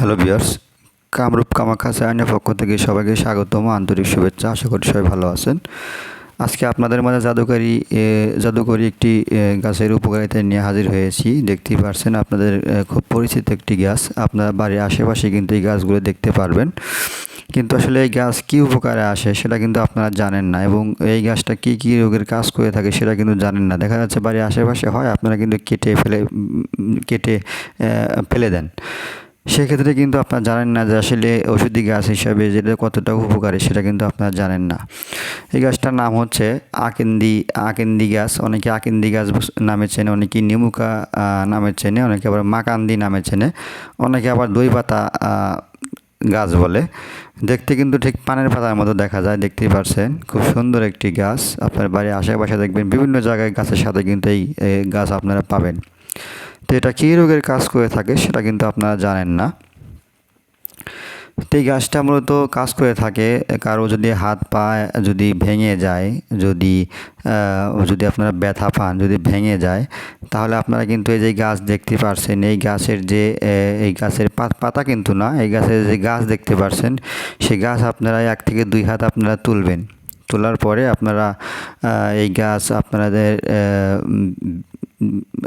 Hello বিয়ার্স কামরূপ কামাখ্যা সায়নের পক্ষ থেকে সবাইকে স্বাগতম। আন্তরিক শুভেচ্ছা, আশা করি সবাই ভালো আছেন। আজকে আপনাদের মাঝে জাদুকারি জাদুকরি একটি গাছের উপকারিতা নিয়ে হাজির হয়েছি। দেখতেই পারছেন আপনাদের খুব পরিচিত একটি গাছ। আপনার বাড়ির আশেপাশে কিন্তু এই গাছগুলো দেখতে পারবেন। কিন্তু আসলে এই গাছ কী উপকারে আসে সেটা কিন্তু আপনারা জানেন না এবং এই গাছটা কী কী রোগের কাজ করে থাকে সেটা কিন্তু জানেন না। দেখা যাচ্ছে বাড়ির আশেপাশে হয়, আপনারা কিন্তু কেটে ফেলে কেটে ফেলে দেন। সেক্ষেত্রে কিন্তু আপনারা জানেন না যে আসলে ওষুধি গাছ হিসাবে যেটা কতটা উপকারী সেটা কিন্তু আপনারা জানেন না। এই গাছটার নাম হচ্ছে আকেন্দি আকেন্দি গাছ। অনেকে আকেন্দি গাছ নামে চেনে, অনেকে নিমুকা নামে চেনে, অনেকে আবার মাকান্দি নামে চেনে। অনেকে আবার দই পাতা গাছ বলে। দেখতে কিন্তু ঠিক পানের পাতার মতো দেখা যায়, দেখতেই পারছেন। খুব সুন্দর একটি গাছ। আপনার বাড়ির আশেপাশে দেখবেন বিভিন্ন জায়গায় গাছের সাথে কিন্তু এই এই গাছ আপনারা পাবেন। তো এটা কী রোগের কাজ করে থাকে সেটা কিন্তু আপনারা জানেন না। তো এই গাছটা মূলত কাজ করে থাকে, কারও যদি হাত পা যদি ভেঙে যায়, যদি যদি আপনারা ব্যথা পান, যদি ভেঙে যায়, তাহলে আপনারা কিন্তু এই যে গাছ দেখতে পারছেন, এই গাছের যে এই গাছের পাত- কিন্তু না, এই গাছের যে গাছ দেখতে পারছেন সেই গাছ আপনারা এক থেকে দুই হাত আপনারা তুলবেন। তোলার পরে আপনারা এই গাছ আপনাদের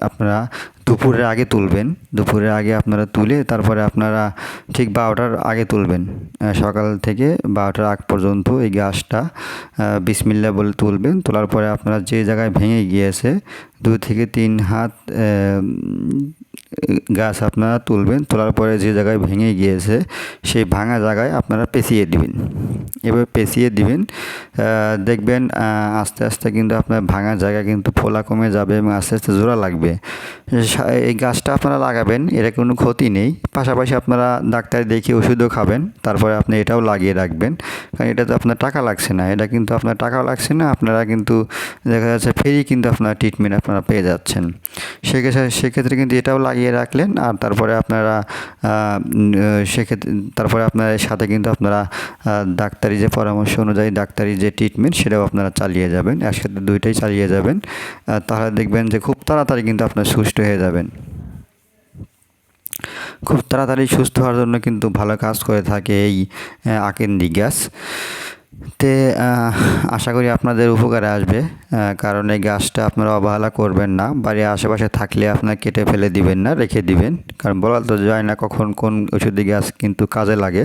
আপনারা দুপুরের আগে তুলবেন। দুপুরের আগে আপনারা তুলে তারপরে আপনারা ঠিক বারোটার আগে তুলবেন। সকাল থেকে বারোটার আগ পর্যন্ত এই গাছটা বিসমিল্লা বলে তুলবেন। তোলার পরে আপনারা যে জায়গায় ভেঙে গিয়েছে, দু থেকে তিন হাত গাছ আপনারা তুলবেন, তোলার পরে যে জায়গায় ভেঙে গিয়েছে, সেই ভাঙা জায়গায় আপনারা পেঁচিয়ে দিবেন। এবার পেঁচিয়ে দিবেন দেখবেন আস্তে আস্তে কিন্তু আপনার ভাঙা জায়গা কিন্তু ফোলা কমে যাবে এবং আস্তে আস্তে জোড়া লাগবে। এই গাছটা আপনারা লাগাবেন, এর কোনো ক্ষতি নেই। পাশাপাশি আপনারা ডাক্তার দেখে ওষুধও খাবেন, তারপরে আপনি এটাও লাগিয়ে রাখবেন। কারণ এটা তো আপনার টাকা লাগছে না, এটা কিন্তু আপনার টাকাও লাগছে না, আপনারা কিন্তু দেখা যাচ্ছে ফ্রি কিন্তু আপনার ট্রিটমেন্ট আপনারা পেয়ে যাচ্ছেন। সেক্ষেত্রে সেক্ষেত্রে কিন্তু এটাও লাগিয়ে রাখলেন। আর তারপরে আপনারা সেক্ষেত্রে, তারপরে আপনার সাথে কিন্তু আপনারা ডাক্তারি যে পরামর্শ অনুযায়ী ডাক্তারি যে ট্রিটমেন্ট সেটাও আপনারা চালিয়ে যাবেন। একসাথে দুইটাই চালিয়ে যাবেন। তাহলে দেখবেন যে খুব তাড়াতাড়ি কিন্তু আপনার সুস্থ হয়ে যাবেন। খুব তাড়াতাড়ি সুস্থ হওয়ার জন্য কিন্তু ভালো কাজ করে থাকে এই আকেন্দি গ্যাস। তে আশা করি আপনাদের উপকারে আসবে কারণ এই গাছটা আপনারা অবহেলা করবেন না। বাড়ির আশেপাশে থাকলে আপনার কেটে ফেলে দিবেন না, রেখে দিবেন। কারণ বলা তো যায় না কখন কোন ওষুধি গাছ কিন্তু কাজে লাগে।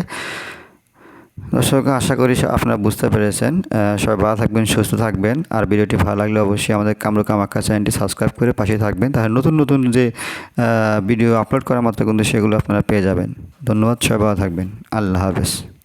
দর্শক, আশা করি আপনারা বুঝতে পেরেছেন। সবাই ভালো থাকবেন, সুস্থ থাকবেন। আর ভিডিওটি ভালো লাগলে অবশ্যই আমাদের কামরু কামাক্কা চ্যানেলটি সাবস্ক্রাইব করে পাশে থাকবেন। তাহলে নতুন নতুন যে ভিডিও আপলোড করা মাত্র কিন্তু সেগুলো আপনারা পেয়ে যাবেন। ধন্যবাদ, সবাই ভালো থাকবেন। আল্লাহ হাফেজ।